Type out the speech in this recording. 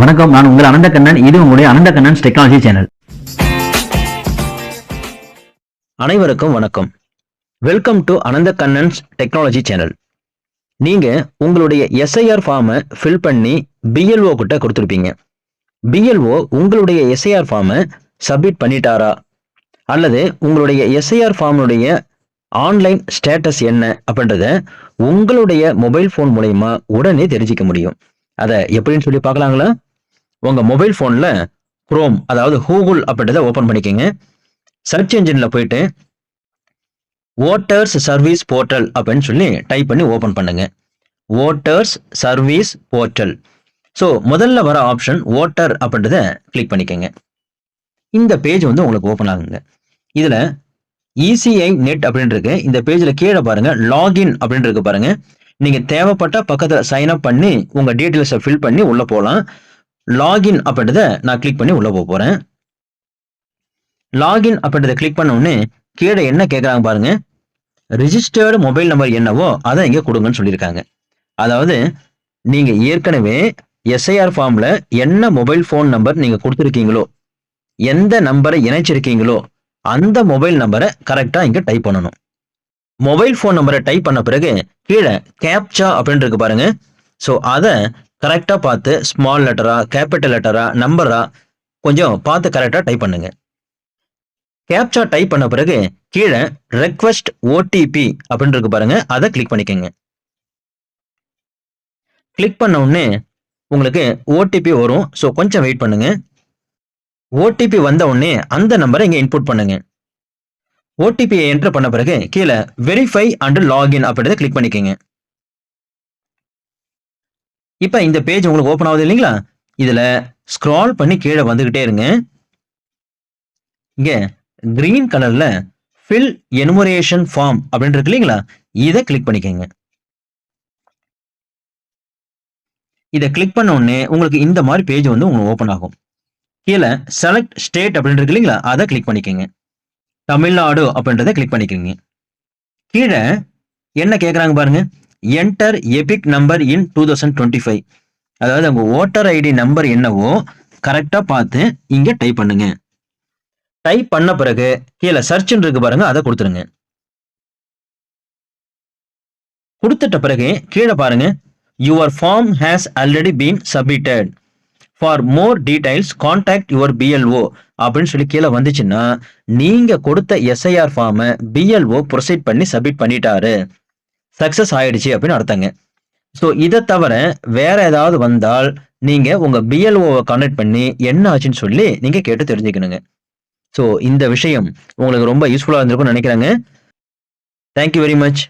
வணக்கம் நான் உங்கள் அனந்த கண்ணன் இது உங்களுடைய அனந்த கண்ணன் டெக்னாலஜி சேனல் அனைவருக்கும் வணக்கம். Welcome to Anantha Kannan's technology channel நீங்க உங்களுடைய எஸ்ஐஆர் ஃபார்மை ஃபில் பண்ணி பிஎல்ஓ கிட்ட கொடுத்துருப்பீங்க. பிஎல்ஓ உங்களுடைய எஸ்ஐஆர் ஃபார்மை சப்மிட் பண்ணிட்டாரா? அல்லது உங்களுடைய எஸ்ஐஆர் ஃபார்முடைய ஆன்லைன் ஸ்டேட்டஸ் என்ன அப்படின்றத உங்களுடைய மொபைல் ஃபோன் மூலயமா உடனே தெரிஞ்சுக்க முடியும். அதை எப்படின்னு சொல்லி பார்க்கலாங்களா? உங்கள் மொபைல் ஃபோனில் குரோம் அதாவது கூகுள் அப்படின்றத ஓப்பன் பண்ணிக்கோங்க. சர்ச் என்ஜினில் போயிட்டு ஓட்டர்ஸ் சர்வீஸ் போர்ட்டல் அப்படின்னு சொல்லி டைப் பண்ணி ஓப்பன் பண்ணுங்க. ஓட்டர்ஸ் சர்வீஸ் போர்ட்டல் ஸோ முதல்ல வர ஆப்ஷன் ஓட்டர் அப்படின்றத கிளிக் பண்ணிக்கோங்க. இந்த பேஜ் வந்து உங்களுக்கு ஓப்பன் ஆகுங்க. இதில் இசிஐ நெட் அப்படின்னு இருக்கு. இந்த பேஜில் கீழே பாருங்க லாகின் அப்படின்னு இருக்கு பாருங்க. நீங்க தேவைப்பட்ட பக்கத்துல சைன் அப் பண்ணி உங்க டீட்டெயில்ஸை ஃபில் பண்ணி உள்ள போகலாம் லாகின் அப்படின்றத நான் கிளிக் பண்ணி உள்ள போக போறேன். லாகின் அப்படின்றத கிளிக் பண்ண உடனே கீழே என்ன கேட்குறாங்க பாருங்க. ரிஜிஸ்டர்டு மொபைல் நம்பர் என்னவோ அதை இங்கே கொடுங்கன்னு சொல்லியிருக்காங்க. அதாவது நீங்க ஏற்கனவே எஸ்ஐஆர் ஃபார்ம்ல என்ன மொபைல் ஃபோன் நம்பர் நீங்க கொடுத்துருக்கீங்களோ எந்த நம்பரை இணைச்சிருக்கீங்களோ அந்த மொபைல் நம்பரை கரெக்டாக இங்கே டைப் பண்ணணும். மொபைல் ஃபோன் நம்பரை டைப் பண்ண பிறகு கீழே கேப்சா அப்படின்னு இருக்கு பாருங்க. ஸோ அதை கரெக்டாக பார்த்து ஸ்மால் லெட்டரா கேபிட்டல் லெட்டரா நம்பரா கொஞ்சம் பார்த்து கரெக்டாக டைப் பண்ணுங்க. கேப்சா டைப் பண்ண பிறகு கீழே ரெக்வெஸ்ட் ஓடிபி அப்படின்னு இருக்கு பாருங்க. அதை கிளிக் பண்ணிக்கோங்க. கிளிக் பண்ண உடனே உங்களுக்கு ஓடிபி வரும். ஸோ கொஞ்சம் வெயிட் பண்ணுங்க. ஓடிபி வந்த உடனே அந்த நம்பரை இங்கே இன்புட் பண்ணுங்க. ஓடிபியை என்டர் பண்ண பிறகு கீழே வெரிஃபை அண்ட் லாகின் அப்படின்றத கிளிக் பண்ணிக்கோங்க. இப்போ இந்த பேஜ் உங்களுக்கு ஓப்பன் ஆகுது இல்லைங்களா? இதில் ஸ்க்ரால் பண்ணி கீழே வந்துக்கிட்டே இருங்க. இங்கே க்ரீன் கலரில் ஃபில் எனுமரேஷன் ஃபார்ம் அப்படின்னு இருக்கு இல்லைங்களா? இதை கிளிக் பண்ணிக்கோங்க. இதை கிளிக் பண்ண உடனே உங்களுக்கு இந்த மாதிரி பேஜ் வந்து உங்களுக்கு ஓப்பன் ஆகும். கீழே செலக்ட் ஸ்டேட் அப்படின்னு இருக்கு இல்லைங்களா? அதை கிளிக் பண்ணிக்கோங்க. தமிழ்நாடு அப்படின்றத கிளிக் பண்ணிக்கிறீங்க. கீழே என்ன கேட்குறாங்க பாருங்க. Enter EPIC number in two thousand twenty five அதாவது உங்கள் ஓட்டர் ஐடி நம்பர் என்னவோ கரெக்டாக பார்த்து இங்கே டைப் பண்ணுங்க. டைப் பண்ண பிறகு கீழே சர்ச்னு இருக்கு பாருங்க அதை கொடுத்துருங்க. கொடுத்துட்ட பிறகு கீழே பாருங்க. Your form has already been submitted for more details contact your BLO அப்படின்னு சொல்லி கீழே வந்துச்சுன்னா நீங்க கொடுத்த எஸ்ஐஆர் ஃபார்மை பிஎல்ஓ ப்ரொசீட் பண்ணி சப்மிட் பண்ணிட்டாரு. சக்சஸ் ஆயிடுச்சு அப்படின்னு அர்த்தங்க. ஸோ இதை தவிர வேற ஏதாவது வந்தால் நீங்க உங்க பிஎல்ஓவை கனெக்ட் பண்ணி என்ன ஆச்சுன்னு சொல்லி நீங்க கேட்டு தெரிஞ்சுக்கணுங்க. ஸோ இந்த விஷயம் உங்களுக்கு ரொம்ப யூஸ்ஃபுல்லாக இருந்திருக்கும்னு நினைக்கிறேங்க. Thank you very much